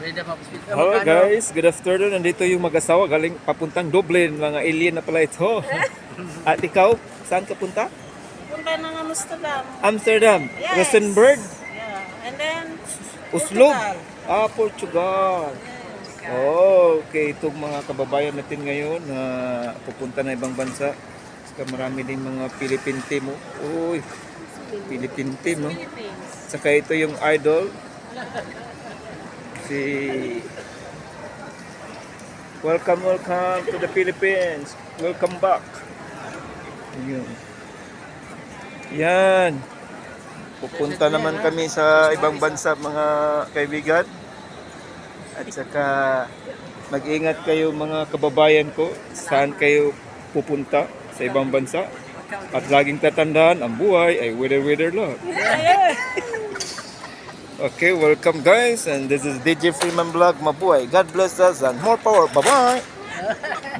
Freedom of speech. Hello magkano? guys, good afternoon. Nandito yung mag-asawa galing papuntang Dublin, mga alien na pala ito. At ikaw, saan ka punta? Punta ng Amsterdam. Amsterdam, Yes. Rustenburg, Yeah. And then, Oslo. Portugal. Ah, Portugal. Oh, okay. Itong mga kababayan natin ngayon na pupunta na ibang bansa. Saka marami din mga Philippine team. Oh. Uy, Philippine team, no? Saka ito yung idol. Si... Welcome, welcome to the Philippines. Welcome back. Yun. Yan. Pupunta naman kami sa ibang bansa mga kaibigan. At saka mag-ingat kayo mga kababayan ko. Saan kayo pupunta sa ibang bansa. At laging tatandaan, ang buhay ay wither-wither lang. Okay, welcome guys. And this is DJ Freeman Vlog, mabuhay. God bless us and more power. Bye-bye!